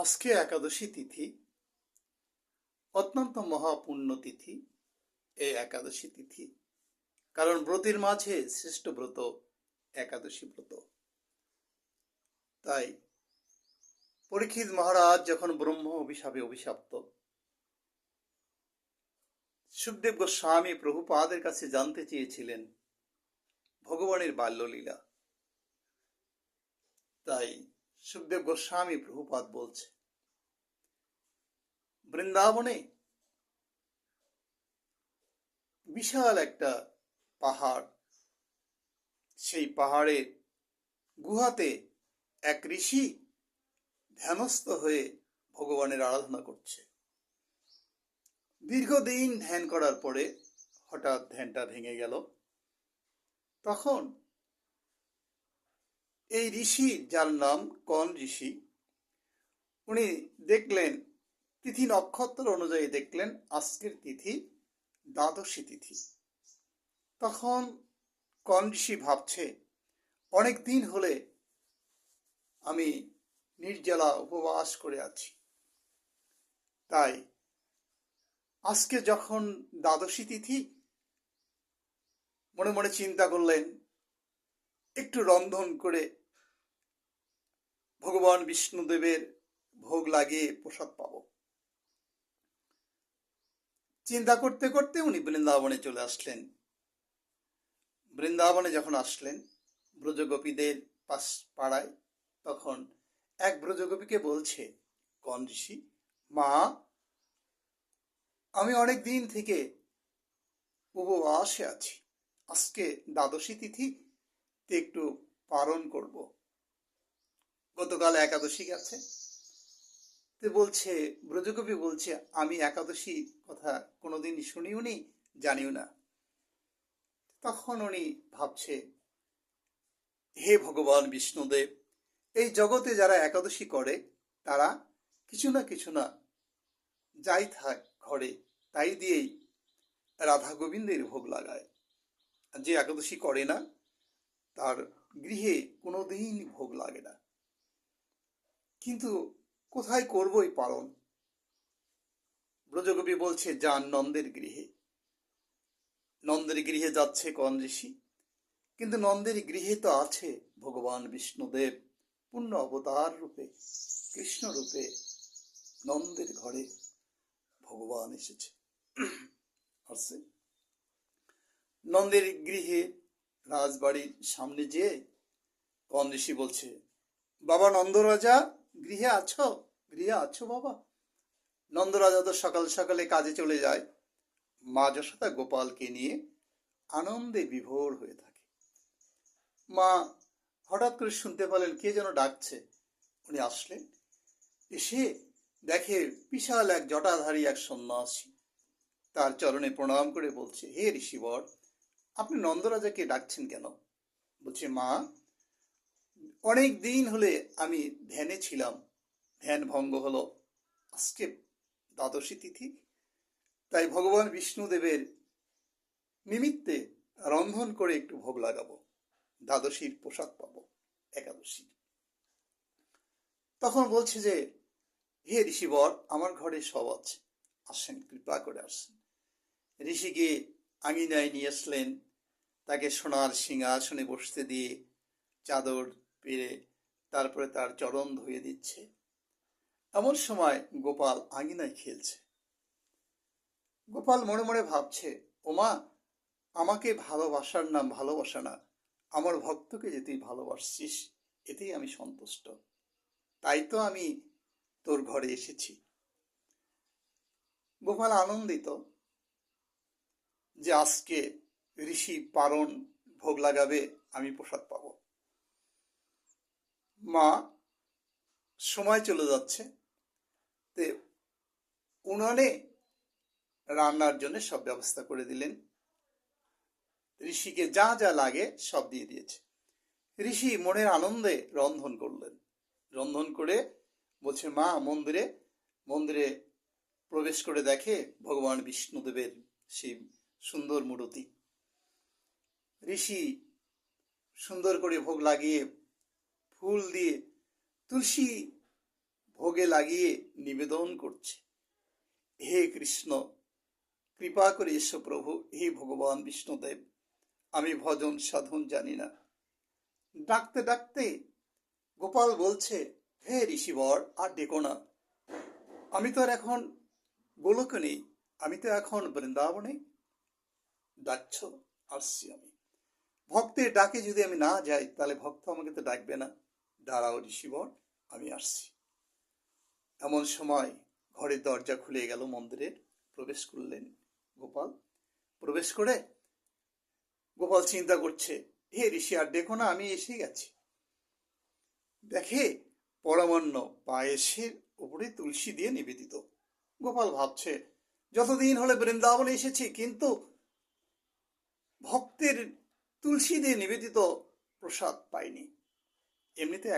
আজকে একাদশী তিথি, অত্যন্ত মহাপুণ্য তিথি এই একাদশী তিথি। কারণ ব্রতের মাঝে শ্রেষ্ঠ ব্রত একাদশী ব্রত। তাই পরীক্ষিত মহারাজ যখন ব্রহ্ম অভিশাপে অভিশাপ্ত, সুখদেব গোস্বামী প্রভুপাদের কাছে জানতে চেয়েছিলেন ভগবানের বাল্যলীলা। তাই সুখদেব গোস্বামী প্রভুপাত বলছে, বৃন্দাবনে বিশাল একটা পাহাড়। সেই পাহাড়ের গুহাতে এক ঋষি ধ্যানস্থ হয়ে ভগবানের আরাধনা করছে। দীর্ঘদিন ধ্যান করার পরে হঠাৎ ধ্যানটা ভেঙে গেল। তখন এই ঋষি যার নাম কন ঋষি, উনি দেখলেন তিথি নক্ষত্র অনুযায়ী দেখলেন আজকের তিথি দ্বাদশী তিথি। তখন কন ঋষি ভাবছে, অনেক দিন হলে আমি নির্জলা উপবাস করে আছি। তাই আজকে যখন দ্বাদশী তিথি, মনে মনে চিন্তা করলেন, একটু রন্ধন করে ভগবান বিষ্ণুদেবের ভোগ লাগিয়ে প্রসাদ পাব। চিন্তা করতে করতে উনি বৃন্দাবনে চলে আসলেন। বৃন্দাবনে যখন আসলেন, ব্রজগোপীদের পাশ পাড়ায়, তখন এক ব্রজগোপীকে বলছে, কন ঋষি, মা, আমি অনেক দিন থেকে উপবাসে আছি। আজকে দ্বাদশী তিথি একটু পালন করব। গতকাল একাদশী গেছে। তো বলছে, ব্রজকবি বলছে, আমি একাদশী কথা কোনোদিন শুনিও নি, জানিও না। তখন উনি ভাবছে, হে ভগবান বিষ্ণুদেব, এই জগতে যারা একাদশী করে, তারা কিছু না কিছু না যাই থাক ঘরে, তাই দিয়েই রাধা গোবিন্দের ভোগ লাগায়। যে একাদশী করে না, তার গৃহে কোনোদিন ভোগ লাগে না। কিন্তু কোথায় করব এই পালন? ব্রজকবি বলছে যান নন্দের গৃহে। নন্দের গৃহে যাচ্ছে কন ঋষি? কিন্তু নন্দের গৃহে তো আছে ভগবান বিষ্ণুদেব পূর্ণ অবতার রূপে, কৃষ্ণ রূপে। নন্দের ঘরে ভগবান এসেছে। আসছে। নন্দের গৃহে রাজবাড়ির সামনে যেয়ে কন ঋষি বলছে, বাবা নন্দরাজা গৃহে আছো? গৃহে আছো বাবা। নন্দরাজা তো সকাল সকালে কাজে চলে যায়। মা যশোদা গোপালকে নিয়ে আনন্দে বিভোর হয়ে থাকে। মা হঠাৎ করে শুনতে পেলেন, কে যেন ডাকছে। উনি আসলেন। এসে দেখে বিশাল এক জটাধারী এক সন্ন্যাসী। তার চরণে প্রণাম করে বলছে, হে ঋষিবর, আপনি নন্দরাজাকে ডাকছেন কেন? বলছে, মা অনেক দিন হলে আমি ধ্যানে ছিলাম। ধ্যান ভঙ্গ হলো। আজকে দ্বাদশী তিথি। তাই ভগবান বিষ্ণুদেবের নিমিত্তে রন্ধন করে একটু ভোগ লাগাবো। দ্বাদশীর পোশাক পাবো। একাদশী। তখন বলছে যে, হে ঋষিবর, আমার ঘরে সব আছে। আসেন, কৃপা করে আসেন। ঋষিকে আঙিনায় নিয়ে আসলেন। তাকে সোনার সিংহাসনে বসতে দিয়ে চাদর পেরে তারপরে তার চরণ ধুয়ে দিচ্ছে। এমন সময় গোপাল আঙিনায় খেলছে। গোপাল মনে মনে ভাবছে, ওমা, আমাকে ভালোবাসার নাম ভালোবাসা না। আমার ভক্তকে যে তুই ভালোবাসছিস, এতেই আমি সন্তুষ্ট। তাই তো আমি তোর ঘরে এসেছি। গোপাল আনন্দিত যে আজকে ঋষি পারণ ভোগ লাগাবে, আমি প্রসাদ পাব। মা সময় চলে যাচ্ছে। তে উনানে রান্নার জন্য সব ব্যবস্থা করে দিলেন। ঋষিকে যা যা লাগে সব দিয়ে দিয়েছে। ঋষি মনের আনন্দে রন্ধন করলেন। রন্ধন করে বলছে, মা, মন্দিরে মন্দিরে প্রবেশ করে দেখে ভগবান বিষ্ণুদেবের সেই সুন্দর মূর্তি। ঋষি সুন্দর করে ভোগ লাগিয়ে ফুল দিয়ে তুলসী ভোগে লাগিয়ে নিবেদন করছে। হে কৃষ্ণ, কৃপা করে এসো প্রভু। হে ভগবান বিষ্ণুদেব, আমি ভজন সাধন জানি না। ডাকতে ডাকতে গোপাল বলছে, হে ঋষিবর, আর ডেকো না। আমি তো আর এখন গোলকে নেই। আমি তো এখন বৃন্দাবনে ডাকছ, আসছি আমি। ভক্তের ডাকে যদি আমি না যাই, তাহলে ভক্ত আমাকে তো ডাকবে না। দাঁড়াও ঋষিবর আমি আসছি। এমন সময় ঘরের দরজা খুলে গেল মন্দিরের। প্রবেশ করলেন গোপাল। প্রবেশ করে গোপাল চিন্তা করছে, হে ঋষি, আর দেখো না, আমি এসে গেছি। দেখে পরমান্ন পায়েসের উপরে তুলসী দিয়ে নিবেদিত। গোপাল ভাবছে, যতদিন হলে বৃন্দাবনে এসেছি, কিন্তু ভক্তের তুলসী দিয়ে নিবেদিত প্রসাদ পাইনি। এমনিতে